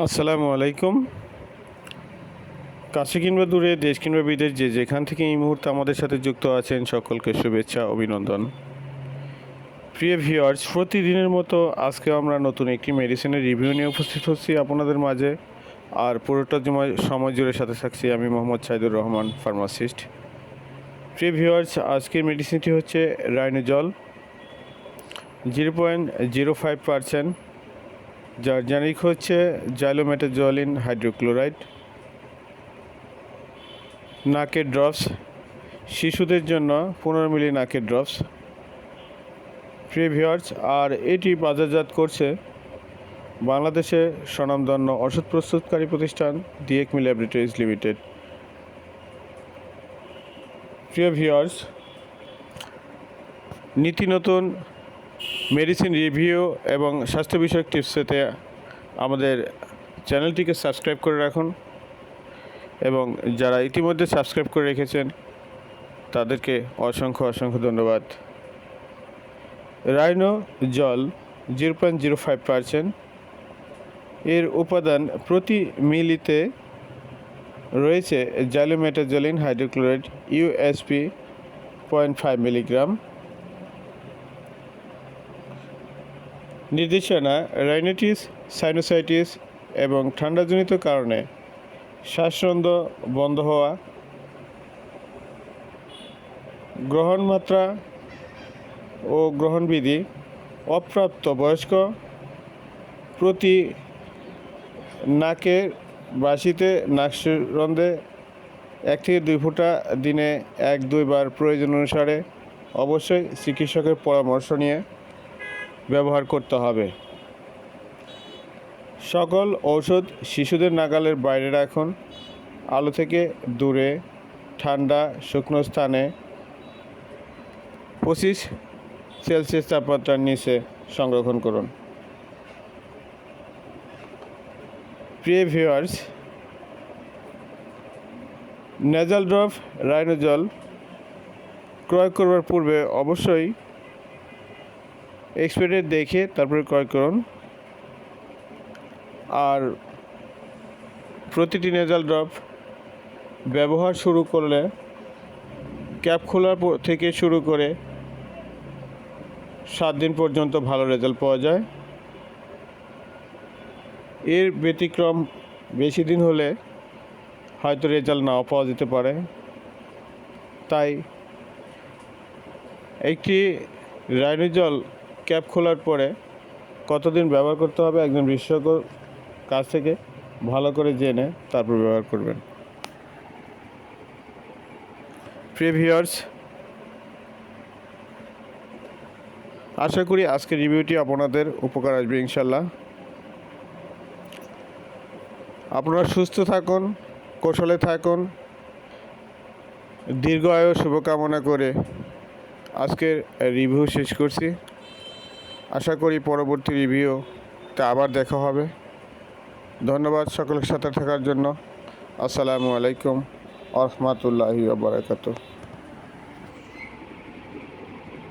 আসসালামু আলাইকুম। কাছে কিংবা দূরে, দেশ কিংবা বিদেশ, যে যেখান থেকে এই মুহূর্তে আমাদের সাথে যুক্ত আছেন, সকলকে শুভেচ্ছা, অভিনন্দন। প্রিয় ভিউয়ার্স প্রতিদিনের মতো আজকে আমরা নতুন একটি মেডিসিনের রিভিউ নিয়ে উপস্থিত হচ্ছি আপনাদের মাঝে। আর পুরোটা সময় জুড়ে সাথে থাকছি আমি মোহাম্মদ সাইদুর রহমান ফার্মাসিস্ট প্রিয় ভিউয়ার্স আজকের মেডিসিনটি হচ্ছে Rhinozol. Zero point zero five percent যার জেনিক হচ্ছে জাইলোমেটাজলিন হাইড্রোক্লোরাইড। নাকের ড্রপস, শিশুদের জন্য পনেরো মিলি নাকের ড্রপস। প্রিভিয়ার্স আর এটি বাজারজাত করছে বাংলাদেশে স্বনামধন্য ওষুধ প্রস্তুতকারী প্রতিষ্ঠান ডিএকমি ল্যাবরেটরিজ লিমিটেড। প্রিয় ভিউয়ার্স, নীতি নতুন মেডিসিন রিভিউ এবং স্বাস্থ্য বিষয়ক টিপস পেতে আমাদের চ্যানেলটিকে সাবস্ক্রাইব করে রাখুন এবং যারা ইতিমধ্যে সাবস্ক্রাইব করে রেখেছেন, তাদেরকে অসংখ্য অসংখ্য ধন্যবাদ। Rhinozol zero point zero five percent এর উপাদান প্রতি মিলিতে রয়েছে xylometazoline hydrochloride USP point five milligram. নির্দেশনা রাইনাইটিস সাইনোসাইটিস এবং ঠান্ডাজনিত কারণে শ্বাসরন্ধ্র বন্ধ হওয়া গ্রহণ মাত্রা ও গ্রহণবিধি অপ্রাপ্ত বয়স্ক প্রতি নাকের বাসিতে নাকরন্ধে এক থেকে দুই ফোঁটা, দিনে এক দুইবার প্রয়োজন অনুসারে অবশ্যই চিকিৎসকের পরামর্শ নিয়ে ব্যবহার করতে হবে। সকল ঔষধ শিশুদের নাগালের বাইরে রাখুন। আলো থেকে দূরে, ঠান্ডা, শুকনো স্থানে পঁচিশ সেলসিয়াস তাপমাত্রার নিচে সংরক্ষণ করুন। প্রিয় ভিউয়ার্স নেজাল ড্রপ রাইনোজল ক্রয় করবার পূর্বে অবশ্যই এক্সপায়ারি দেখে তারপরে ক্রয় করুন। আর প্রতিটি নেজাল ড্রপ ব্যবহার শুরু করলে ক্যাপ খোলার থেকে শুরু করে সাত দিন পর্যন্ত ভালো রেজাল্ট পাওয়া যায়। এর ব্যতিক্রম বেশি দিন হলে হয়তো রেজাল্ট নাও পাওয়া যেতে পারে। তাই একটি রাইনোজল ক্যাপ খোলার পরে কতদিন ব্যবহার করতে হবে একজন বিশেষজ্ঞর কাছ থেকে ভালো করে জেনে তারপর ব্যবহার করবেন। প্রিভিয়ার্স আশা করি আজকের রিভিউটি আপনাদের উপকার আসবে ইনশাল্লাহ আপনারা সুস্থ থাকুন, কৌশলে থাকুন। দীর্ঘ আয়ু শুভকামনা করে আজকের রিভিউ শেষ করছি। আশা করি পরবর্তী রিভিউতে আবার দেখা হবে। ধন্যবাদ সকলের সাথে থাকার জন্য। আসসালামু আলাইকুম আরহামতুল্লাহি বারাকাতু